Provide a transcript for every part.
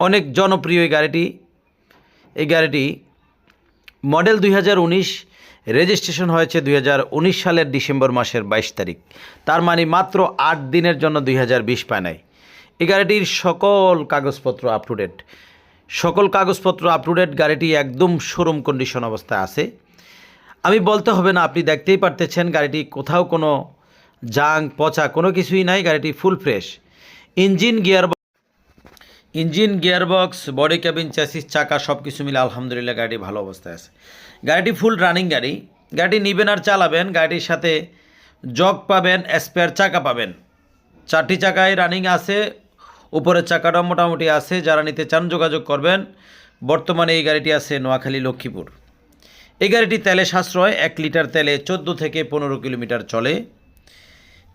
অনেক জনপ্রিয় এই গাড়িটি। এই গাড়িটি মডেল দুই হাজার উনিশ, রেজিস্ট্রেশন হয়েছে দুই হাজার উনিশ সালের ডিসেম্বর মাসের বাইশ তারিখ। তার মানে মাত্র আট দিনের জন্য দুই হাজার বিশ পায় নাই। এই গাড়িটির সকল কাগজপত্র আপ টু ডেট সকল কাগজপত্র আপ টু ডেট গাড়িটি একদম শোরুম কন্ডিশন অবস্থায় আছে। আমি বলতে হবে না, আপনি দেখতেই পারতেছেন গাড়িটি কোথাও কোনো জাং পচা কোনো কিছুই নাই, গাড়িটি full fresh engine gear engine, gearbox, body cabin, chassis, চাকা সব কিছু মিলে আলহামদুলিল্লাহ গাড়িটি ভালো অবস্থায় আছে। গাড়িটি ফুল রানিং গাড়ি। গাড়িটি নিবেন আর চালাবেন, গাড়িটির সাথে জগ পাবেন স্পেয়ার চাকা পাবেন। চারটি চাকায় রানিং আছে, উপরের চাকাটা মোটামুটি আছে, যারা নিতে চান যোগাযোগ করবেন। বর্তমানে এই গাড়িটি আছে নোয়াখালী, লক্ষ্মীপুর। এই গাড়িটি তেলে সাশ্রয়, এক লিটার তেলে চোদ্দ থেকে পনেরো কিলোমিটার চলে।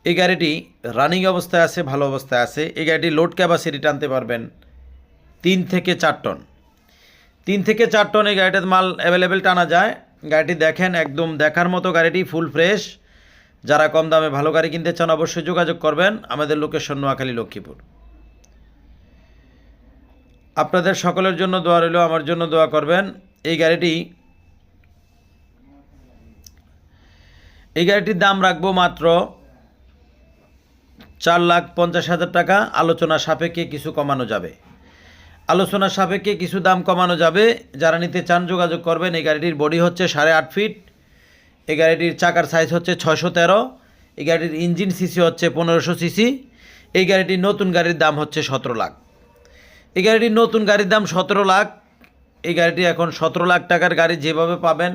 এই গাড়িটি রানিং অবস্থায় আছে, ভালো অবস্থায় আছে। এই গাড়িটি লোড ক্যাপাসিটি টানতে পারবেন তিন থেকে চার টন। তিন থেকে চার টন এই গাড়িটার মাল অ্যাভেলেবেল টানা যায়। গাড়িটি দেখেন, একদম দেখার মতো গাড়িটি ফুল ফ্রেশ যারা কম দামে ভালো গাড়ি কিনতে চান অবশ্যই যোগাযোগ করবেন। আমাদের লোকেশন নোয়াখালী, লক্ষ্মীপুর। আপনাদের সকলের জন্য দোয়া রইল, আমার জন্য দোয়া করবেন। এই গাড়িটি, এই গাড়িটির দাম রাখব মাত্র চার লাখ পঞ্চাশ হাজার টাকা। আলোচনা সাপেক্ষে কিছু কমানো যাবে। আলোচনা সাপেক্ষে কিছু দাম কমানো যাবে। যারা নিতে চান যোগাযোগ করবেন, এই গাড়িটির বডি হচ্ছে সাড়ে আট ফিট এই গাড়িটির চাকার সাইজ হচ্ছে ছয়শো তেরো, এই গাড়িটির ইঞ্জিন সিসি হচ্ছে পনেরোশো সিসি এই গাড়িটির নতুন গাড়ির দাম হচ্ছে সতেরো লাখ। এই গাড়িটির নতুন গাড়ির দাম সতেরো লাখ, এই গাড়িটি এখন সতেরো লাখ টাকার গাড়ি যেভাবে পাবেন,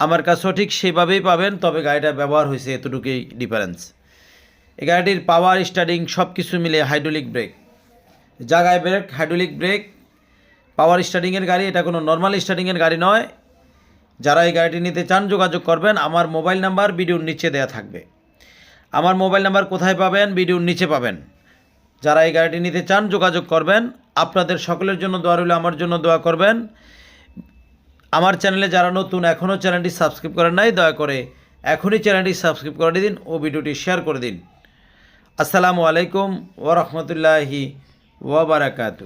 আমার কাছেও ঠিক সেভাবেই পাবেন, তবে গাড়িটা ব্যবহার হয়েছে এতটুকুই ডিফারেন্স এই গাড়িটির পাওয়ার স্টার্টিং সব কিছু মিলে হাইড্রোলিক ব্রেক জাগায় ব্রেক হাইড্রোলিক ব্রেক পাওয়ার স্টার্টিংয়ের গাড়ি, এটা কোনো নর্মাল স্টার্টিংয়ের গাড়ি নয়। যারা এই গাড়িটি নিতে চান, যোগাযোগ করবেন। আমার মোবাইল নাম্বার ভিডিওর নিচে দেওয়া থাকবে। আমার মোবাইল নাম্বার কোথায় পাবেন ভিডিওর নিচে পাবেন। যারা এই গাড়িটি নিতে চান, যোগাযোগ করবেন। আপনাদের সকলের জন্য দোয়া রইল, আমার জন্য দোয়া করবেন। আমার চ্যানেলে যারা নতুন এখনও চ্যানেলটি সাবস্ক্রাইব করেন নাই, দয়া করে এখনই চ্যানেলটি সাবস্ক্রাইব করে দিন ও ভিডিওটি শেয়ার করে দিন। আসসালামু আলাইকুম ওরহমতুল্লাহি वबरकू